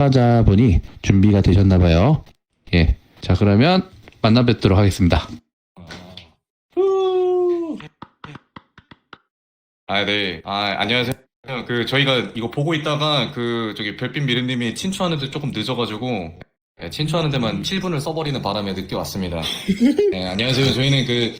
참가자분이 준비가 되셨나 봐요. 예. 자, 그러면 만나 뵙도록 하겠습니다. 아, 네. 아, 안녕하세요. 그, 저희가 이거 보고 있다가 그, 저기, 별빛 미르님이 친추하는데 조금 늦어가지고, 네, 친추하는 데만 7분을 써버리는 바람에 늦게 왔습니다. 네, 안녕하세요. 저희는 그,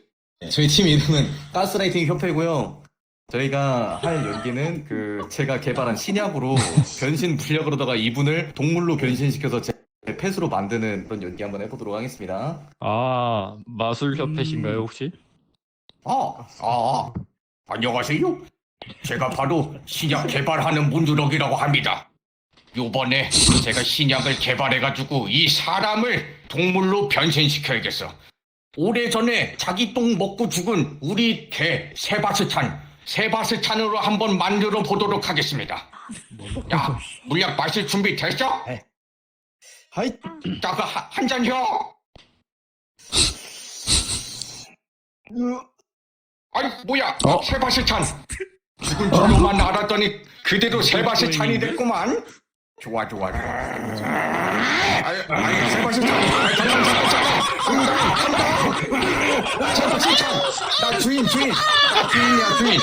저희 팀 이름은 가스라이팅 협회고요. 저희가 할 연기는 그, 제가 개발한 신약으로 변신 불력으로다가 이분을 동물로 변신시켜서 제 펫으로 만드는 그런 연기 한번 해보도록 하겠습니다. 아, 마술협회신가요, 혹시? 아, 아, 안녕하세요. 제가 바로 신약 개발하는 문두럭이라고 합니다. 요번에 제가 신약을 개발해가지고 이 사람을 동물로 변신시켜야겠어. 오래전에 자기 똥 먹고 죽은 우리 개 세바스찬, 세바스찬으로 한번 만들어 보도록 하겠습니다. 야, 물약 마실 준비 됐어? 하이. 자가 한잔 혀. 아니 뭐야 어? 세바스찬 죽은 줄로만 알았더니 그대로 세바스찬이 됐구만 좋아 좋아 좋아. 아니 아니 세바스찬 아니, 잠깐 잠깐 잠깐 세바스찬 나 주인 주인. 나 주인이야 주인.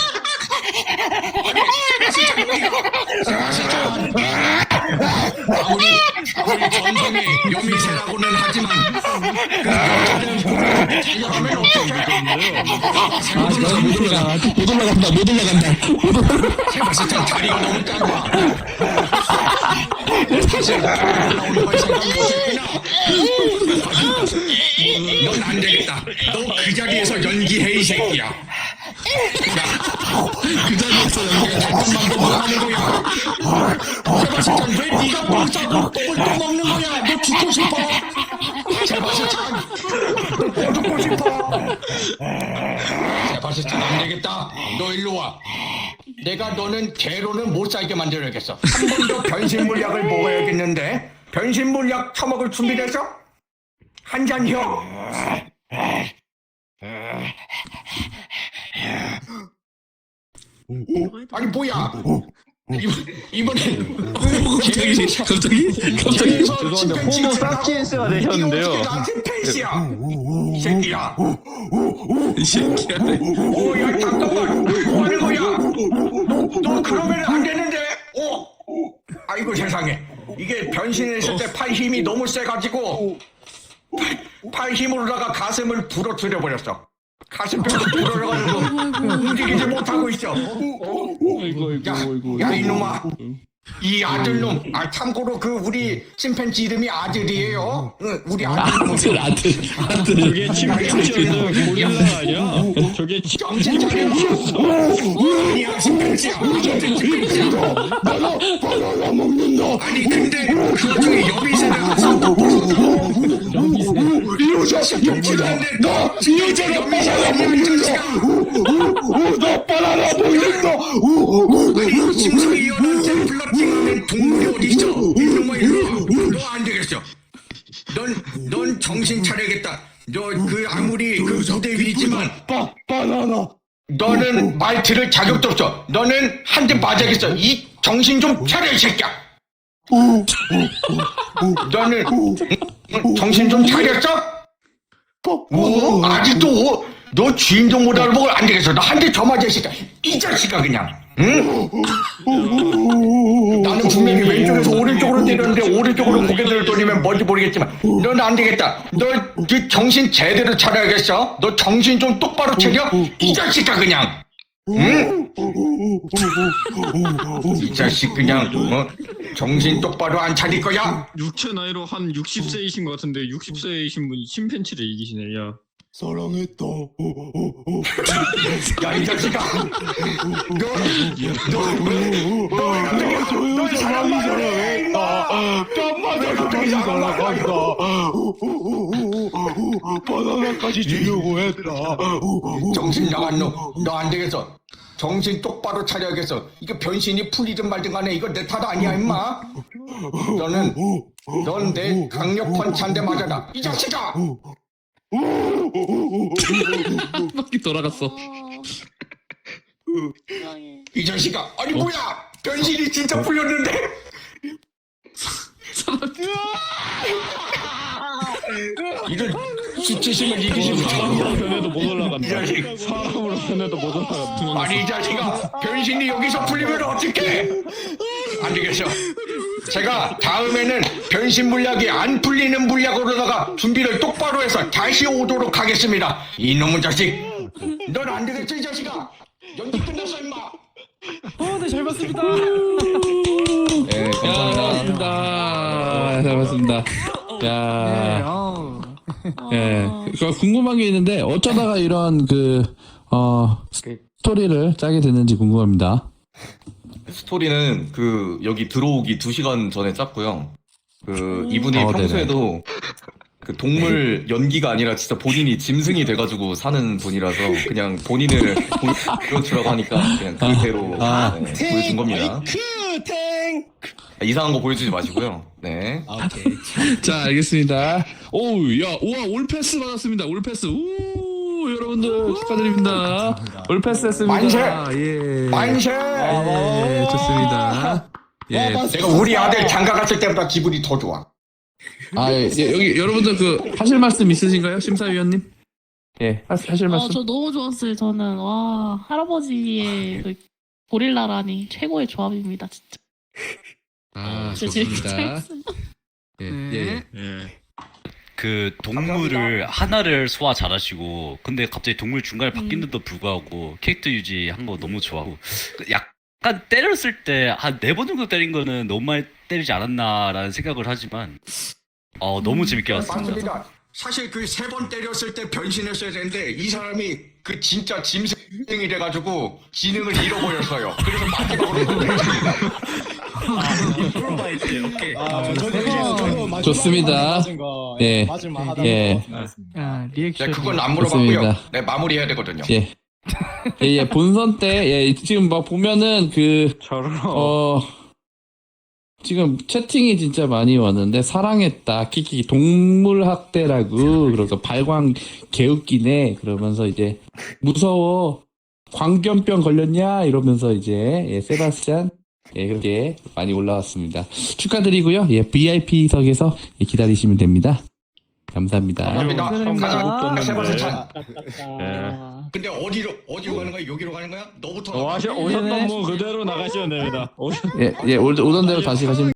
여미새라고는 하지만 어떡해 못 올라간다, 못 올라간다. 세바스찬 다리가 너무 짧아. 사실 올라오는 걸 생각 못했구나. 넌 안 되겠다. 너 그 자리에서 연기해 이 새끼야. 그 자리에서 연기해 잠깐만 너 뭐 하는 거야? 세바스찬 왜 네가 벌써 똥을 또 먹는 거야? 너 죽고 싶어? 세바스찬 너 죽고 싶어? 세바스찬 안 되겠다. 너 일로 와. 내가 너는 개로는 못 살게 만들어야겠어. 한 번 더 변신 물약을 먹어야겠는데. 변신 물약 처먹을 준비됐어? 한잔 혀. 아니 뭐야? 이번 이번엔 갑자기, 갑자기, 갑자기. 죄송한데, 호모 사피엔스가 되셨는데요. 나한테 펜스야. 이 새끼야. 이 새끼야. 오야 잠깐만. 뭐 하는 세상에. 이게 변신했을 때 팔 힘이 너무 세가지고 팔, 팔 힘으로다가 가슴을 부러뜨려 버렸어. 가슴뼈가 부러져가지고 움직이지 못하고 있어. 야, 야 이놈아. 이 아들놈, 아 참고로 그 우리 침팬지 이름이 아들이에요. 응, 우리 아들놈. 아들, 아들, 아들. 저게 침팬지에서 고릴라 아니야? 저게 침... 정신 차려. 아니야, 침팬지야. 침팬지야. 바나나 먹는다. 아니 근데 그 중에 여미새가 이여 자 새끼야. 나이 여자가 플러팅하는 동물이 어디 있어? 이놈아 일로 너안 되겠어. 넌넌 정신 차려야겠다. 너 그 아무리 그 무대 위지만 바 바나나. 너는 말틀을 자격도 없어. 너는 한 대 맞아야겠어. 이 정신 좀 차려 이 새끼야. 너는 응? 정신 좀 차렸어? 오, 아직도 너 주인종 못 알아보고 안 되겠어. 너한대 더 맞아 이 새끼야. 이 자식아 그냥. 응? 나는 분명히 왼쪽에서 오른쪽으로 때렸는데 오른쪽으로 고개를 돌리면 뭔지 모르겠지만 너는 안 되겠다. 너 네 정신 제대로 차려야겠어. 너 정신 좀 똑바로 차려. 이 자식아 그냥. 응? 이 자식 그냥 어? 정신 똑바로 안 차릴 거야? 육체 나이로 한 60세이신 것 같은데 60세이신 분이 침팬지를 이기시네, 야. 사랑했다. 야 이 자식아. 저 여자 많이 사랑했다. 깜마다 많이 사랑한다. 바나나까지 주려고 했더라. 정신 나간 놈. 너 안 되겠어. 정신 똑바로 차려야겠어. 이거 변신이 풀리든 말든 간에 이거 내 탓 아니야 임마. 너는 넌 내 강력 펀치 한 대 맞아라. 이 자식아. 바퀴 돌아갔어. 이 자식아. 아니 뭐야? 변신이 진짜 풀렸는데. 이들 수치심을 이기시면 변해도 못 올라간다. 사람으로 변해도 못 올라간다. 아니 이 자식아 변신이 여기서 풀리면 어떡해? 안 되겠어 제가 다음에는 변신 물약이 안 풀리는 물약으로다가 준비를 똑바로 해서 다시 오도록 하겠습니다. 이놈의 자식 넌 안 되겠어 이 자식아? 연기 끝났어 임마. 네, 감사합니다. 아, 잘 봤습니다. 야, 예. 그 궁금한 게 있는데 어쩌다가 이런 그 어, 스토리를 짜게 됐는지 궁금합니다. 스토리는 그 여기 들어오기 2시간 전에 짰고요. 그 이분이 어, 평소에도 그 동물 연기가 아니라 진짜 본인이 짐승이 돼가지고 사는 분이라서 그냥 본인을 보여주라고 하니까 그냥 그대로 아. 네, 보여준 겁니다. 그 탱! 이상한 거 보여주지 마시고요. 네. 자, 알겠습니다. 오, 야, 우와, 올패스 받았습니다. 올패스. 우, 여러분들 축하드립니다. 올패스 했습니다. 만세! 예. 만세! 예, 좋습니다. 예. 내가 우리 아들 장가 갔을 때보다 기분이 더 좋아 아, 예, 예, 여기 여러분들 그 하실 말씀 있으신가요, 심사위원님? 예, 하, 하실 말씀. 어, 저 너무 좋았어요. 저는 와 할아버지의 그 고릴라라니 최고의 조합입니다. 진짜. 아, 진짜 재밌게 좋습니다. 잘했어요. 예, 예. 예. 그 동물을 하나를 소화 잘하시고 근데 갑자기 동물 중간에 바뀌는데도 불구하고 캐릭터 유지한 거 너무 좋아하고 그 약간 때렸을 때 한 네 번 정도 때린 거는 너무 많이 때리지 않았나라는 생각을 하지만 어 너무 재밌게 봤습니다. 사실 그 세 번 때렸을 때 변신했어야 되는데 이 사람이 그 진짜 짐승이 돼가지고 지능을 잃어버렸어요. 그래서 마지막으로 변신이다. 좋습니다. 예, 예, 네, 그건 안 물어봤고요. 좋습니다. 네, 마무리해야 되거든요. 예. 예, 예, 본선 때, 예, 지금 막 보면은 그, 저런. 어, 지금 채팅이 진짜 많이 왔는데, 사랑했다, 키키, 동물학대라고, 그래서 발광 개웃기네, 그러면서 이제, 무서워, 광견병 걸렸냐? 이러면서 이제, 예, 세바스찬, 예, 그렇게 많이 올라왔습니다. 축하드리고요. 예, VIP석에서 기다리시면 됩니다. 감사합니다. 감사합니다. 세 번째 떴는데. 찬. 예. 근데 어디로 어디로 가는 거야? 여기로 가는 거야? 너부터. 오셨, 오셨던 분 그대로 나가시면 됩니다. 오셨- 예, 예, 오- 오던 대로 다시 가시면